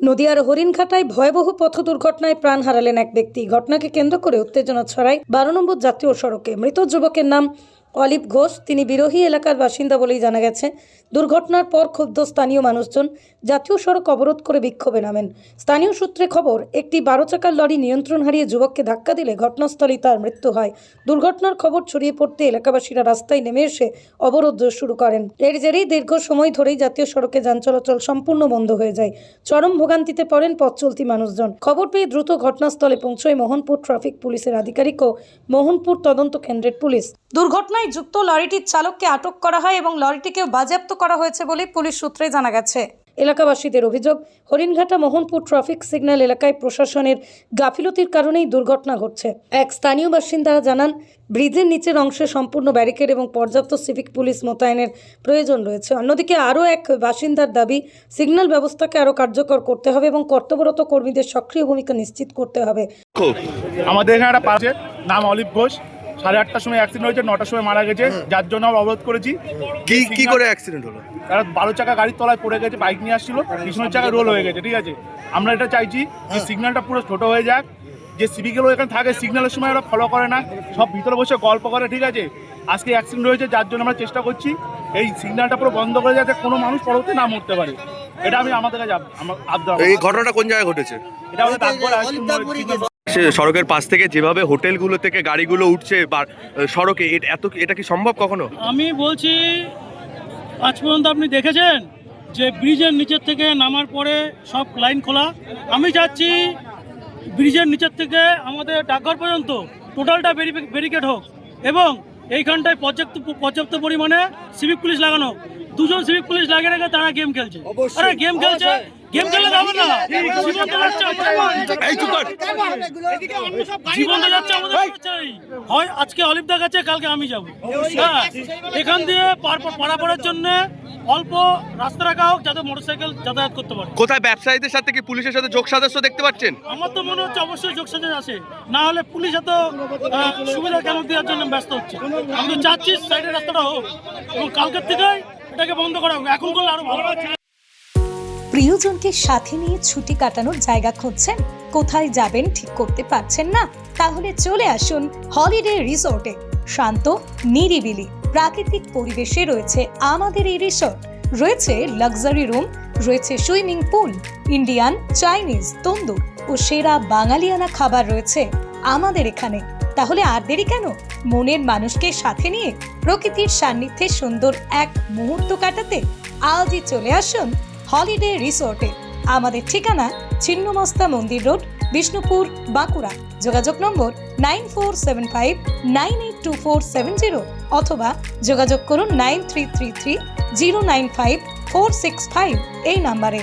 নদিয়ার হরিণঘাটায় ভয়াবহ পথ দুর্ঘটনায় প্রাণ হারালেন এক ব্যক্তি। ঘটনাকে কেন্দ্র করে উত্তেজনা ছড়ায় বারো নম্বর জাতীয় সড়কে মৃত যুবকের নাম অলিভ ঘোষ, তিনি বিরোহী এলাকার বাসিন্দা বলেই জানা গেছে। দুর্ঘটনার পর ক্ষুব্ধ স্থানীয় মানুষজন জাতীয় সড়ক অবরোধ করে বিক্ষোভে নামেন। স্থানীয় সূত্রে খবর, একটি বারো চাকার লরি নিয়ন্ত্রণ হারিয়ে যুবককে ধাক্কা দিলে ঘটনাস্থলেই তার মৃত্যু হয়। দুর্ঘটনার খবর ছড়িয়ে পড়তে এলাকাবাসীরা রাস্তায় নেমে এসে অবরোধ শুরু করেন। এর জেরেই দীর্ঘ সময় ধরেই জাতীয় সড়কে যান চলাচল সম্পূর্ণ বন্ধ হয়ে যায়। চরম ভোগান্তিতে পড়েন পথ চলতি মানুষজন। খবর পেয়ে দ্রুত ঘটনাস্থলে পৌঁছয় মোহনপুর ট্রাফিক পুলিশের আধিকারিক ও মোহনপুর তদন্ত কেন্দ্রের পুলিশ। দুর্ঘটনায় যুক্ত লরিটির চালককে আটক করা হয় এবং লরিটিকেও বাজেয়াপ্ত করা হয়েছে বলে পুলিশ সূত্রে জানা গেছে। এলাকাবাসীদের অভিযোগ হরিণঘাটা মোহনপুর ট্রাফিক সিগন্যাল এলাকায় প্রশাসনের গাফিলতির কারণেই দুর্ঘটনা ঘটছে। এক স্থানীয় বাসিন্দারা জানান ব্রিজের নিচের অংশে সম্পূর্ণ ব্যারিকেড এবং পর্যাপ্ত সিভিক পুলিশ মোতায়েনের প্রয়োজন রয়েছে। অন্যদিকে আরও এক বাসিন্দার দাবি সিগন্যাল ব্যবস্থাকে আরও কার্যকর করতে হবে এবং কর্তব্যরত কর্মীদের সক্রিয় ভূমিকা নিশ্চিত করতে হবে। আমাদের এখানে একটা পাশে নাম অলিভ ঘোষ। সাড়ে আটটার সময় অ্যাক্সিডেন্ট হয়েছে নটার সময় মারা গেছে যার জন্য আমরা অবরোধ করেছি। কি কি করে অ্যাক্সিডেন্ট হলো? তারা বারো চাকা গাড়ির তলায় পড়ে গেছে বাইক নিয়ে আসছিল পিছনের চাকা রোল হয়ে গেছে ঠিক আছে? আমরা এটা চাইছি যে সিগন্যালটা পুরো ছোট হয়ে যাক যে সিভিকগুলো এখানে থাকে সিগন্যালের সময় ওরা ফলো করে না সব ভিতরে বসে গল্প করে ঠিক আছে? আজকে অ্যাক্সিডেন্ট হয়েছে যার জন্য আমরা চেষ্টা করছি এই সিগন্যালটা পুরো বন্ধ করে যাতে কোনো মানুষ পরবর্তী না মরতে পারে। এটা আমি আমাদের কাছে এই ঘটনাটা কোন জায়গায় ঘটেছে? এটা আমাদের সড়কের পাশ থেকে যেভাবে হোটেলগুলো থেকে গাড়িগুলো উঠছে বা সড়কে এত এটা কি সম্ভব কখনো? আমি বলছি আজ পর্যন্ত আপনি দেখেছেন যে ব্রিজের নিচের থেকে নামার পরে সব লাইন খোলা? আমি চাচ্ছি ব্রিজের নিচের থেকে আমাদের ডাকঘর পর্যন্ত। টোটালটা ব্যারিকেড হোক। এবং এইখানটায় পর্যাপ্ত পর্যাপ্ত পরিমাণে সিভিক পুলিশ লাগানো হোক। দুজন সিভিক পুলিশ লাগিয়ে রেখে তারা গেম খেলছে। আরে গেম খেলছে। গেম খেলে যাবে না। জীবন যাচ্ছে এই চুপ কর। জীবনটা যাচ্ছে আমাদের হয় আজকে অলিভদা কাছে কালকে আমি যাব। হ্যাঁ এখান দিয়ে পার পারাপারের জন্য অল্প রাস্তা রাখা হোক যাতে মোটরসাইকেল যাতায়াত করতে পারে। কোথায় ব্যবসায়ীদের সাথে কি পুলিশের সাথে যোগ সাদস্য দেখতে পাচ্ছেন? আমার তো মনে হচ্ছে অবশ্যই যোগসাজের আছে। না হলে পুলিশ এত সুবিধা কেন দেওয়ার জন্য ব্যস্ত হচ্ছে? আমি তো চাচ্ছি সাইডের রাস্তাটা হোক। এবং কালকের থেকে এটাকে বন্ধ করা হোক। এখন করলে আরও ভালো প্রিয়জনকে সাথে নিয়ে ছুটি কাটানোর জায়গা খুঁজছেন। কোথায় যাবেন ঠিক করতে পারছেন না। তাহলে চলে আসুন হলিডে রিসোর্টে। শান্ত, নিরিবিলি, প্রাকৃতিক পরিবেশে রয়েছে আমাদের এই রিসোর্ট। রয়েছে লাক্সারি রুম, রয়েছে swimming pool, Indian, Chinese, tandoor ও সেরা বাঙালিয়ানা খাবার রয়েছে আমাদের এখানে। তাহলে আর দেরি কেন? মনের মানুষকে সাথে নিয়ে প্রকৃতির সান্নিধ্যে সুন্দর এক মুহূর্ত কাটাতে আজই চলে আসুন হলিডে রিসোর্টে। আমাদের ঠিকানা ছিন্নমস্তা মন্দির রোড, বিষ্ণুপুর, বাঁকুড়া। যোগাযোগ নম্বর nine four seven five nine eight two four seven zero অথবা যোগাযোগ করুন nine three three three zero nine five four six five এই নাম্বারে।